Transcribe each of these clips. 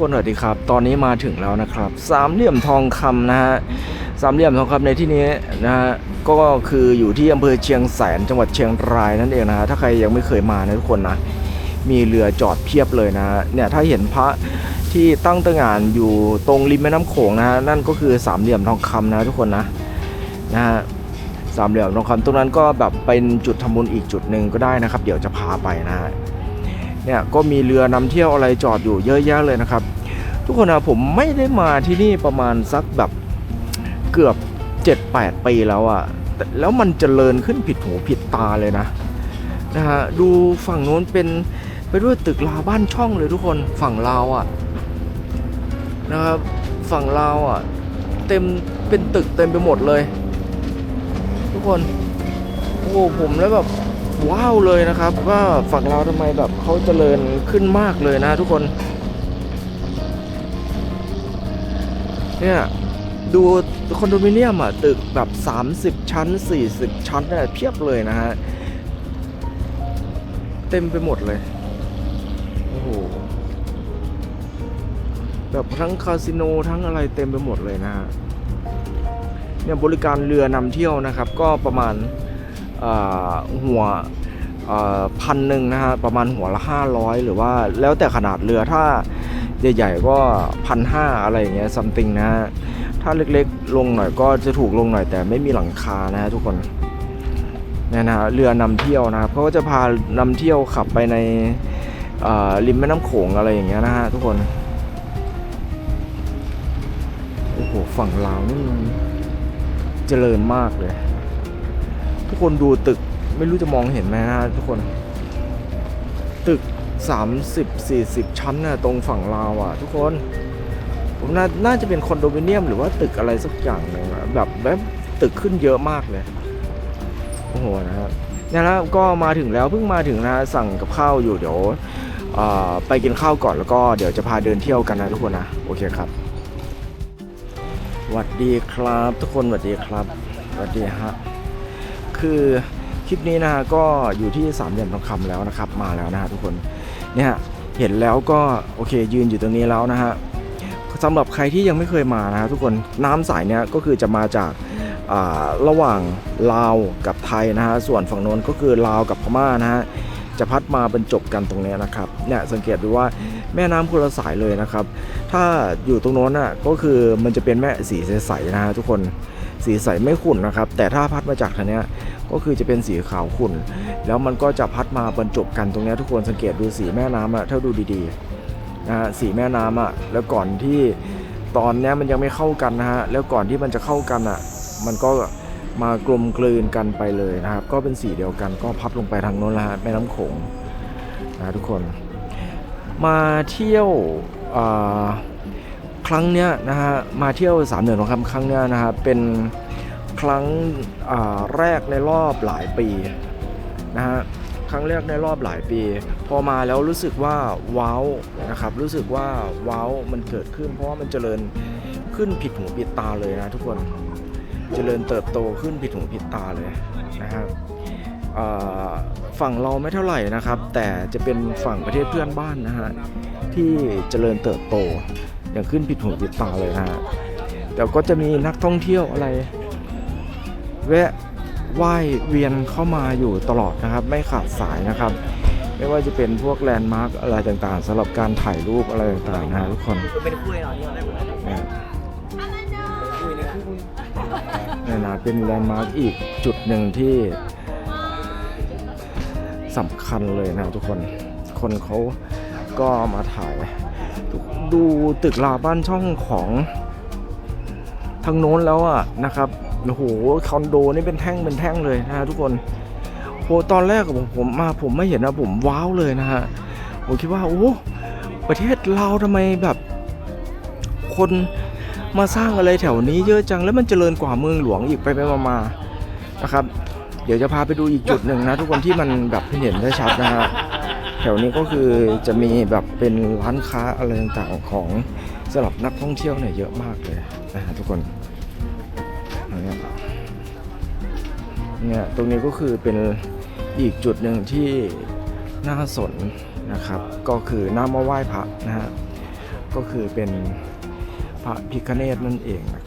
คนสวัสดีครับ ตอนนี้มาถึงแล้วนะครับ สามเหลี่ยมทองคำนะฮะสามเหลี่ยมทองคำในที่นี้นะฮะก็คืออยู่ที่อำเภอเชียงแสนจังหวัดเชียงรายนั่นเองนะฮะถ้าใครยังไม่เคยมานะทุกคนนะมีเรือจอดเพียบเลยนะเนี่ยถ้าเห็นพระที่ตั้งตระหง่านอยู่ตรงริมแม่น้ำโขงนะฮะนั่นก็คือสามเหลี่ยมทองคำนะทุกคนนะนะฮะสามเหลี่ยมทองคำตรงนั้นก็แบบเป็นจุดทำบุญอีกจุดหนึ่งก็ได้นะครับ เดี๋ยวจะพาไปนะฮะ เนี่ยก็มีเรือนำเที่ยวอะไรจอดอยู่เยอะแยะเลยนะครับ ทุกคนนะผมไม่ได้มาที่นี่ประมาณสักแบบเกือบ 7-8 ปีแล้วอะแล้วมันเจริญขึ้นผิดหูผิดตาเลยนะนะฮะดูฝั่งโน้นเป็นไปด้วยตึกลาบ้านช่องเลยทุกคนฝั่งลาวอะนะครับฝั่งลาวอะเต็มเป็นตึกเต็มไปหมดเลย ทุกคนโอ้ผมแล้วแบบ ว้าวเลยนะครับ ว่าฝั่งเราทำไมแบบเขาเจริญขึ้นมากเลยนะทุกคน เนี่ยดูคอนโดมิเนียมอะ ตึกแบบ 30 ชั้น 40 ชั้นเนี่ยเพียบเลยนะฮะ เต็มไปหมดเลย โอ้โห แบบทั้งคาสิโนทั้งอะไรเต็มไปหมดเลยนะฮะเนี่ยบริการเรือนำเที่ยวนะครับ ก็ประมาณ หัวพันหนึ่งนะฮะประมาณหัวละ 500 หรือว่าแล้วแต่ขนาดเรือถ้าใหญ่ๆก็พันห้าอะไรอย่างเงี้ยซัมติงนะฮะถ้าเล็กๆ ลงหน่อยก็จะถูกลงหน่อยแต่ไม่มีหลังคานะฮะทุกคนเนี่ยนะเรือนำเที่ยวนะครับเขาก็จะพานำเที่ยวขับไปในริมแม่น้ำโขงอะไรอย่างเงี้ยนะฮะทุกคนโอ้โหฝั่งลาวนี่มันเจริญมากเลย ทุกคนดูตึกไม่รู้จะมองเห็นไหมนะทุกคน ตึก 30 40 ชั้นนะตรงฝั่งลาวอะ ทุกคนผมนาน่าจะเป็นคอนโดมิเนียมหรือว่าตึกอะไรสักอย่างหนึงแบบแบบตึกขึ้นเยอะมากเลย โอ้โหนะครับเนี่ยนะก็มาถึงแล้วเพิ่งมาถึงนะสั่งกับข้าวอยู่เดี๋ยวไปกินข้าวก่อนแล้วก็เดี๋ยวจะพาเดินเที่ยวกันนะทุกคนนะโอเคครับสวัสดีครับ ทุกคนสวัสดีครับสวัสดีฮะ คือคลิปนี้นะฮะก็อยู่ที่สามเหลี่ยมทองคำแล้วนะครับ มาแล้วนะฮะทุกคนเนี่ยเห็นแล้วก็โอเคยืนอยู่ตรงนี้แล้วนะฮะสำหรับใครที่ยังไม่เคยมานะฮะทุกคนน้ำสายเนี้ยก็คือจะมาจากอ่าระหว่างลาวกับไทยนะฮะส่วนฝั่งโน้นก็คือลาวกับพม่านะฮะจะพัดมาบรรจบกันตรงนี้นะครับเนี่ยสังเกตดูว่าแม่น้ำคนละสายเลยนะครับ ถ้าอยู่ตรงโน้นอะก็คือมันจะเป็นแม่สีใสๆนะฮะทุกคน สีใสไม่ขุ่นนะครับ แต่ถ้าพัดมาจากทางเนี้ยก็คือจะเป็นสีขาวขุ่น แล้วมันก็จะพัดมาบรรจบกันตรงเนี้ยทุกคนสังเกตดูสีแม่น้ำอะถ้าดูดีๆนะฮะสีแม่น้ำอะแล้วก่อนที่ตอนเนี้ยมันยังไม่เข้ากันนะฮะแล้วก่อนที่มันจะเข้ากันอะมันก็มากลมกลืนกันไปเลยนะครับ ก็เป็นสีเดียวกันก็พับลงไปทางโน้นล้วฮะแม่น้ำโขงนะทุกคน มาเที่ยวอ่า ครั้งเนี้ยนะฮะมาเที่ยวสามเหนือทองคำครั้งเนี้ยนะฮะเป็นครั้งแรกในรอบหลายปีนะฮะครั้งแรกในรอบหลายปี พอมาแล้วรู้สึกว่าว้าวนะครับรู้สึกว่าว้าวมันเกิดขึ้น เพราะว่ามันเจริญขึ้นผิดหูผิดตาเลยนะทุกคนเจริญเติบโตขึ้นผิดหูผิดตาเลยนะครับฝั่งเราไม่เท่าไหร่นะครับ แต่จะเป็นฝั่งประเทศเพื่อนบ้านนะฮะที่เจริญเติบโต อย่างขึ้นผิดหูผิดตาเลยฮะแต่ก็จะมีนักท่องเที่ยวอะไร แวะว่ายเวียนเข้ามาอยู่ตลอดนะครับ ไม่ขาดสายนะครับ ไม่ว่าจะเป็นพวกแลนด์มาร์กอะไรต่างๆสำหรับการถ่ายรูปอะไรต่างๆนะทุกคนเป็นคุยเหรอที่ได้หมดเลยเนี่ยในคุยเนี่ยนะเป็นแลนด์มาร์กอีกจุดหนึ่งที่สำคัญเลยนะทุกคน คนเขาก็มาถ่ายทุก ดูตึกลาบ้านช่องของทางโน้นแล้วอะนะครับโอ้โหคอนโดนี่เป็นแท่งเป็นแท่งเลยนะฮะทุกคนโหตอนแรกผมผมมาผมไม่เห็นนะผมว้าวเลยนะฮะผมคิดว่าโอ้ประเทศเราทำไมแบบคนมาสร้างอะไรแถวนี้เยอะจังแล้วมันเจริญกว่าเมืองหลวงอีกไปไปมามานะครับ เดี๋ยวจะพาไปดูอีกจุดหนึ่งนะ ทุกคนที่มันแบบเห็นได้ชัดนะฮะ แถวนี้ก็คือจะมีแบบเป็นร้านค้าอะไรต่างๆของสำหรับนักท่องเที่ยวเนี่ยเยอะมากเลยนะฮะทุกคนเนี่ยเนี่ยตรงนี้ก็คือเป็นอีกจุดหนึ่งที่น่าสนนะครับ ก็คือหน้ามาไหว้พระนะฮะก็คือเป็นพระพิคเนตนั่นเองนะ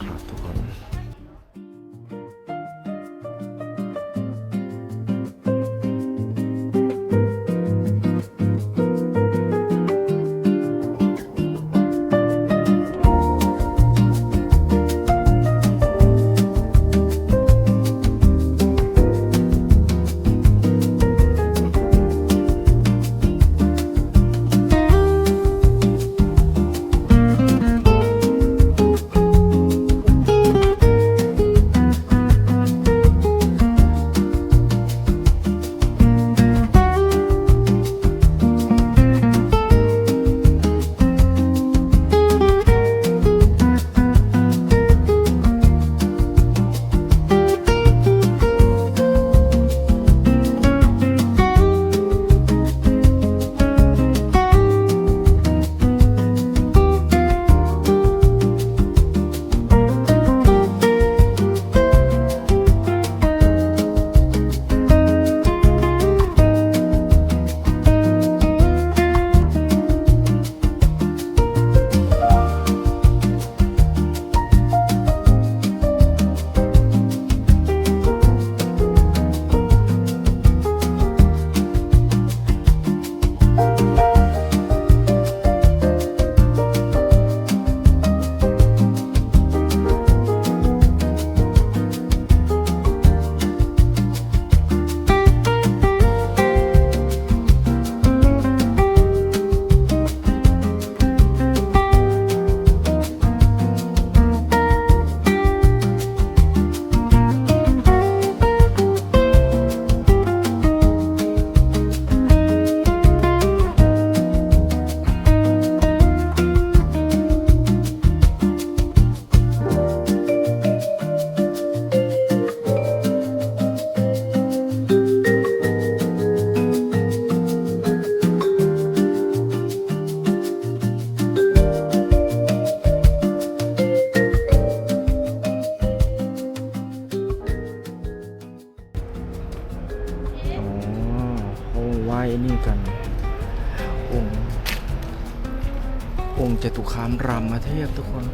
คามรามเทพทุกคน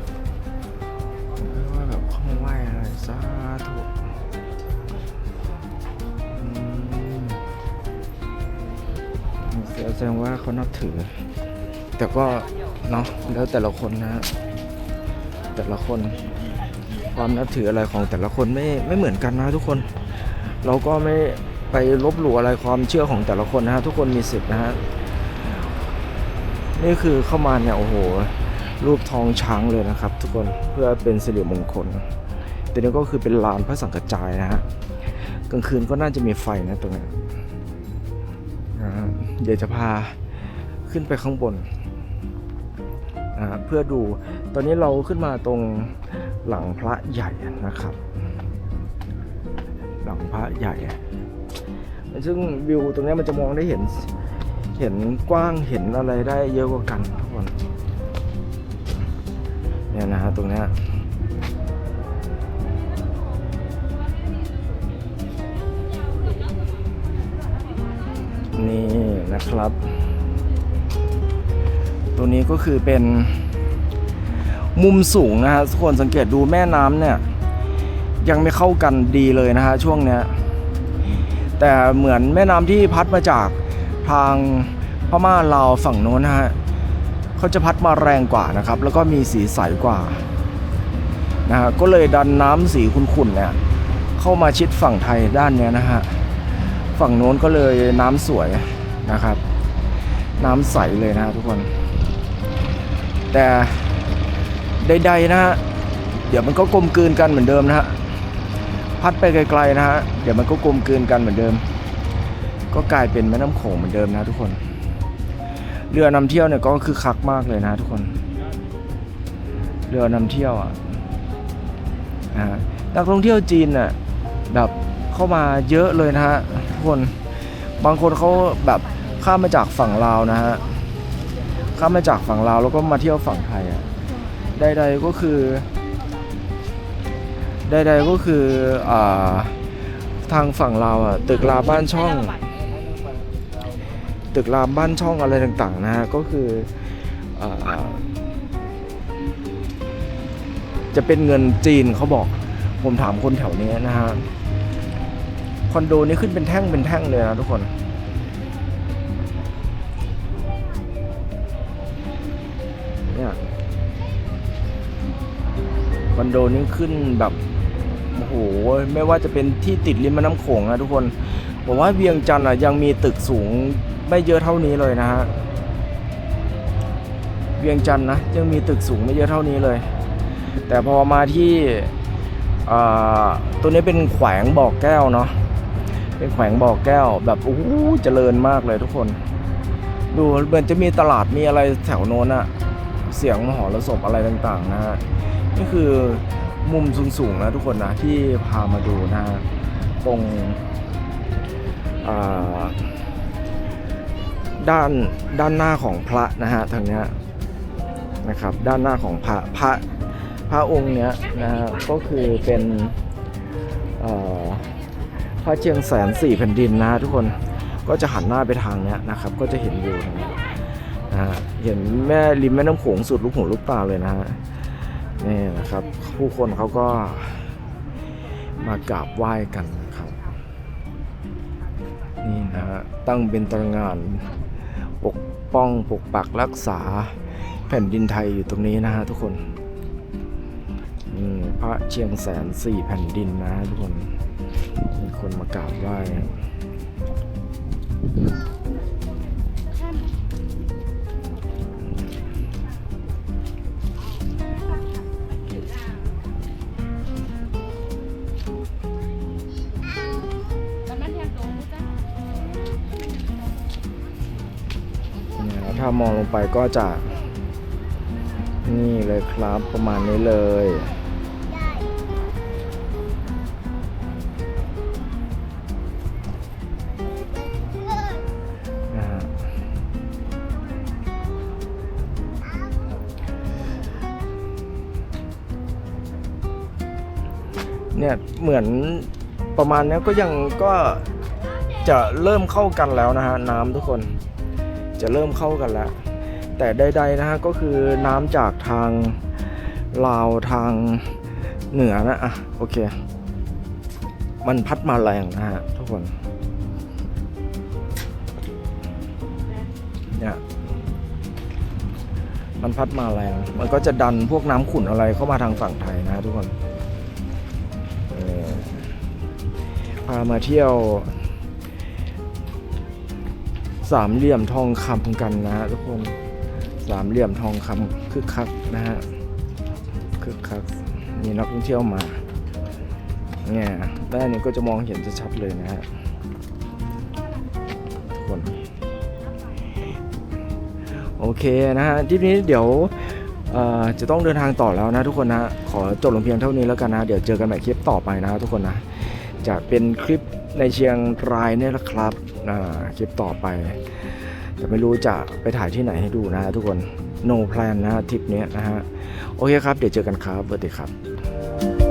ไม่ว่าแบบเขามาไหว้อะไรสาธุอืมแสดงว่าเขานับถือ แต่ก็เนาะแล้วแต่ละคนนะ แต่ละคนความนับถืออะไรของแต่ละคนไม่ไม่เหมือนกันนะทุกคน เราก็ไม่ไปลบหลู่อะไรความเชื่อของแต่ละคนนะฮะทุกคนมีสิทธินะฮะนี่คือเข้ามาเนี่ยโอ้โห รูปทองช้างเลยนะครับ ทุกคนเพื่อเป็นสิริมงคลแต่นี่ก็คือเป็นลานพระสังกระจายนะฮะกลางคืนก็น่าจะมีไฟนะตรงนี้เดี๋ยวจะพาขึ้นไปข้างบนเพื่อดูตอนนี้เราขึ้นมาตรงหลังพระใหญ่นะครับ หลังพระใหญ่ ซึ่งวิวตรงนี้มันจะมองได้เห็นเห็นกว้างเห็นอะไรได้เยอะกว่ากันทุกคน เนี่ยนะฮะตรงนี้นี่นะครับ ตัวนี้ก็คือเป็นมุมสูงนะฮะทุกคนสังเกตดูแม่น้ำเนี่ย ยังไม่เข้ากันดีเลยนะฮะช่วงเนี้ยแต่เหมือนแม่น้ำที่พัดมาจากทางพม่าลาวฝั่งโน้นนะฮะ เขาจะพัดมาแรงกว่านะครับ แล้วก็มีสีใสกว่านะฮะก็เลยดันน้ำสีขุ่นๆเนี่ยเข้ามาชิดฝั่งไทยด้านเนี้ยนะฮะฝั่งโน้นก็เลยน้ำสวยนะครับ น้ำใสเลยนะฮะทุกคน แต่ใดๆนะฮะเดี๋ยวมันก็กลมกลืนกันเหมือนเดิมนะฮะพัดไปไกลๆนะฮะเดี๋ยวมันก็กลมกลืนกันเหมือนเดิม ก็กลายเป็นแม่น้ำโขงเหมือนเดิมนะทุกคน เรือนำเที่ยวเนี่ยก็คือคักมากเลยนะทุกคน เรือนำเที่ยวอะนะนักท่องเที่ยวจีนน่ะแบบเข้ามาเยอะเลยนะฮะทุกคนบางคนเขาแบบข้ามมาจากฝั่งลาวนะฮะข้ามมาจากฝั่งลาวแล้วก็มาเที่ยวฝั่งไทยอะใดๆก็คือใดๆก็คืออทางฝั่งเราวอะตึกราบ้านช่อง ตึกรามบ้านช่องอะไรต่างๆนะฮะก็คืออจะเป็นเงินจีนเขาบอก ผมถามคนแถวนี้นะฮะคอนโดนี้ขึ้นเป็นแท่งเป็นแท่งเลยนะทุกคนเนี่ยคอนโดนี้ขึ้นแบบโอ้โหไม่ว่าจะเป็นที่ติดริมแม่น้ำโขงนะทุกคนผมว่าเวียงจันทร์อะยังมีตึกสูง ไม่เยอะเท่านี้เลยนะฮะเวียงจันทร์นะยังมีตึกสูงไม่เยอะเท่านี้เลย แต่พอมาที่ตัวนี้เป็นแขวงบ่อแก้วเนาะเป็นแขวงบ่อแก้วแบบโอ้โหเจริญมากเลยทุกคน ดูเหมือนจะมีตลาดมีอะไรแถวโน้นอะเสียงมหรสพอะไรต่างๆนะฮะนี่คือมุมสูงๆนะทุกคนนะที่พามาดูนะฮะตรงอ่า ด้านด้านหน้าของพระนะฮะทางเนี้ยนะครับด้านหน้าของพระพระพระองค์เนี้ยนะฮะก็คือเป็นพระเชียงแสนสี่แผ่นดินนะทุกคนก็จะหันหน้าไปทางเนี้ยนะครับก็จะเห็นวิวตรงนี้นะฮะเห็นแม่ริมแม่น้ำโขงสุดลูกหูลูกตาเลยนะฮะนี่นะครับผู้คนเขาก็มากราบไหว้กันนะครับนี่นะฮะตั้งเป็นตระงาน ปกป้องปกปักรักษาแผ่นดินไทยอยู่ตรงนี้นะฮะทุกคนพระเชียงแสนสี่แผ่นดินนะทุกคนมีคนมากราบไหว้ามองลงไปก็จะ นี่เลยครับประมาณนี้เลยนะเนี่ยเหมือนประมาณนี้ก็ยังก็จะเริ่มเข้ากันแล้วนะฮะน้ำทุกคน จะเริ่มเข้ากันแล้วแต่ใดๆนะฮะก็คือน้ำจากทางลาวทางเหนือนะอะโอเค มันพัดมาแรงนะฮะทุกคนเนี่ยมันพัดมาแรง มันก็จะดันพวกน้ำขุ่นอะไรเข้ามาทางฝั่งไทยนะฮะทุกคนพามาเที่ยว สามเหลี่ยมทองคำกันนะทุกคนสามเหลี่ยมทองคำคึกคักนะฮะคึกคักมีนักท่องเที่ยวมาเนี่ยด้านนี้ก็จะมองเห็นชัดเลยนะฮะทุกคนโอเคนะฮะทีนี้เดี๋ยวจะต้องเดินทางต่อแล้วนะทุกคนนะ ขอจบลงเพียงเท่านี้แล้วกันนะ เดี๋ยวเจอกันใหม่คลิปต่อไปนะทุกคนนะ จะเป็นคลิปในเชียงรายเนี่ยแหละครับคลิปต่อไป แต่ไม่รู้จะไปถ่ายที่ไหนให้ดูนะทุกคน no plan นะฮะทริปนี้นะฮะ โอเคครับ เดี๋ยวเจอกันครับสวัสดีครับ